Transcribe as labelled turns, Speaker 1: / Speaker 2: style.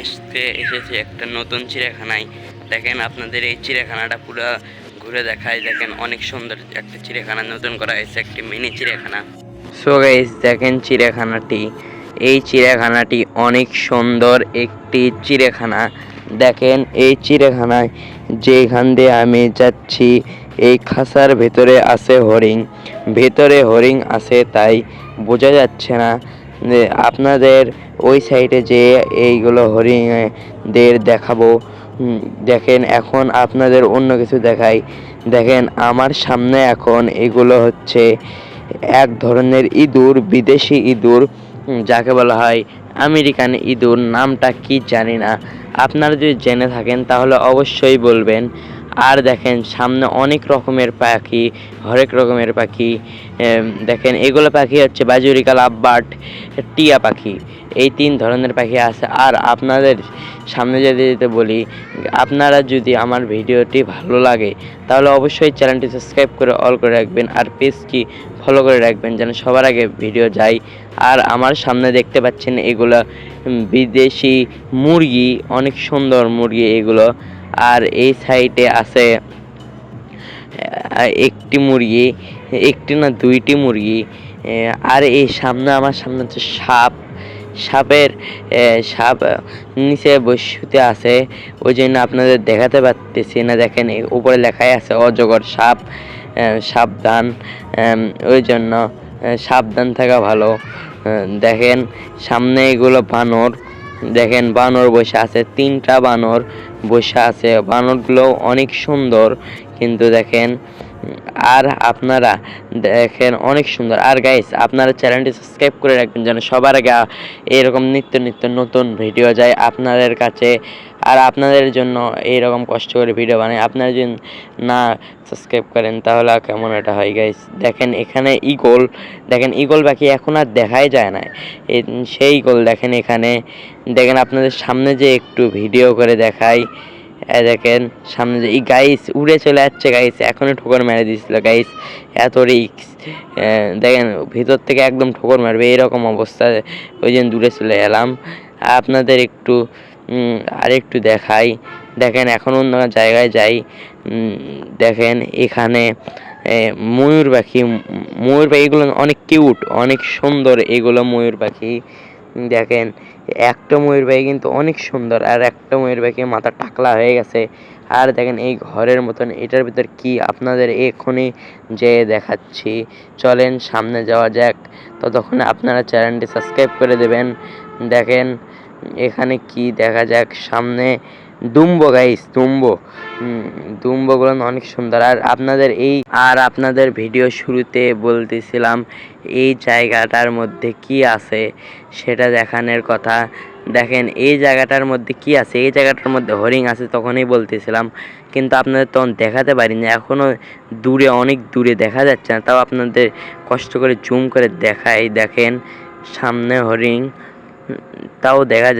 Speaker 1: আজকে এসেছি একটা নতুন চিড়িয়াখানায়। দেখেন আপনাদের এই চিড়িয়াখানাটা পুরো ঘুরে দেখায়। দেখেন অনেক সুন্দর একটা চিড়িয়াখানা, নতুন করা হয়েছে একটি মিনি চিড়িয়াখানা। সো গাইস দেখেন চিড়িয়াখানাটি। এই চিড়িয়াখানাটি অনেক সুন্দর একটি চিড়িয়াখানা। দেখেন এই চিড়িয়াখানায় যেখান দিয়ে আমি যাচ্ছি, এই খাসার ভেতরে আছে হরিণ। ভেতরে হরিণ আছে, তাই বোঝা যাচ্ছে না আপনাদের ওই সাইডে যে এইগুলো হরিণদের দেখাবো দেখেন এখন আপনাদের অন্য কিছু দেখাই। দেখেন আমার সামনে এখন এগুলো হচ্ছে এক ধরনের ইঁদুর, বিদেশি ইঁদুর যাকে বলা হয় আমেরিকান ইঁদুর, নামটা কি জানি না। আপনারা যদি জেনে থাকেন তাহলে অবশ্যই বলবেন। আর দেখেন সামনে অনেক রকমের পাখি, হরেক রকমের পাখি দেখেন, এগুলো পাখি হচ্ছে বাজুরিকা লাভবার্ড টিয়া পাখি। এই তিন ধরনের পাখি আছে। আর আপনাদের সামনে যদি যেতে বলি, আপনারা যদি আমার ভিডিওটি ভালো লাগে, তাহলে অবশ্যই চ্যানেলটি সাবস্ক্রাইব করে অল করে রাখবেন আর পেজটি ফলো করে রাখবেন যেন সবার আগে ভিডিও যায় আর আমার সামনে দেখতে পাচ্ছেন এগুলো বিদেশি মুরগি, অনেক সুন্দর মুরগি এগুলো। আর এই সাইডে আছে একটি মুরগি, একটি না দুইটি মুরগি আর এই সামনে, আমার সামনে হচ্ছে সাপ। সাপের সাপ নিচে বসুতে আছে। ওই জন্য আপনাদের দেখাতে পারতেছি না, দেখেন উপরে লেখাই আছে, অজগর সাপ সাবধান। ওই জন্য সাবধান থাকা ভালো। দেখেন, সামনে এগুলো বানর। দেখেন, বানর বসে আছে, তিনটা বানর বসে আছে। বানরগুলো অনেক সুন্দর। কিন্তু দেখেন, আর আপনারা দেখেন অনেক সুন্দর। আর গাইস আপনারা চ্যানেলটি সাবস্ক্রাইব করে রাখবেন যেন সবার আগে এরকম নিত্য নিত্য নতুন ভিডিও যায় আপনাদের কাছে। আর আপনাদের জন্য এইরকম কষ্ট করে ভিডিও বানায় আপনারা যদি না সাবস্ক্রাইব করেন, তাহলে কেমন এটা হয় গাইস দেখেন এখানে ইগল দেখেন ইগল পাখি এখন আর দেখাই যায় না। সেই ইগল দেখেন এখানে। দেখেন আপনাদের সামনে যে একটু ভিডিও করে এই দেখেন সামনে যে এই গাইস উড়ে চলে যাচ্ছে গাইস এখনই ঠোকর মেরে দিয়েছিল গাইস এত রিক্স দেখেন ভিতর থেকে একদম ঠোকর মারবে এরকম অবস্থা। ওই জন্য দূরে চলে এলাম। আপনাদের একটু উম, আর একটু দেখাই। দেখেন এখন অন্য জায়গায় যাই। দেখেন এখানে ময়ূর পাখি ময়ূর পাখিগুলো অনেক কিউট অনেক সুন্দর এগুলো ময়ূর পাখি। দেখেন, একটা ময়ূর পাখি কিন্তু অনেক সুন্দর আর একটা ময়ূর পাখি মাথা টাকলা হয়ে গেছে। আর দেখেন, এই ঘরের মতন এটার ভিতর কি আপনাদের এক্ষুনি যে দেখাচ্ছি। চলেন, সামনে যাওয়া যাক। ততক্ষণ আপনারা চ্যানেলটি সাবস্ক্রাইব করে দেবেন। দেখেন, এখানে কি দেখা যাক, সামনে দুম্ব গাইস দুম্ব। দুম্বগুলো অনেক সুন্দর। আর আপনাদের এই আর আপনাদের ভিডিও শুরুতে বলতেছিলাম এই জায়গাটার মধ্যে কি আছে সেটা দেখানোর কথা। দেখেন এই জায়গাটার মধ্যে কি আছে? এই জায়গাটার মধ্যে হরিণ আছে তখনই বলতেছিলাম কিন্তু আপনাদের তখন দেখাতে পারিনি। এখনও দূরে অনেক দূরে দেখা যাচ্ছে না। তাও আপনাদের কষ্ট করে জুম করে দেখাই। দেখেন সামনে উম, তাও দেখা যাচ্ছে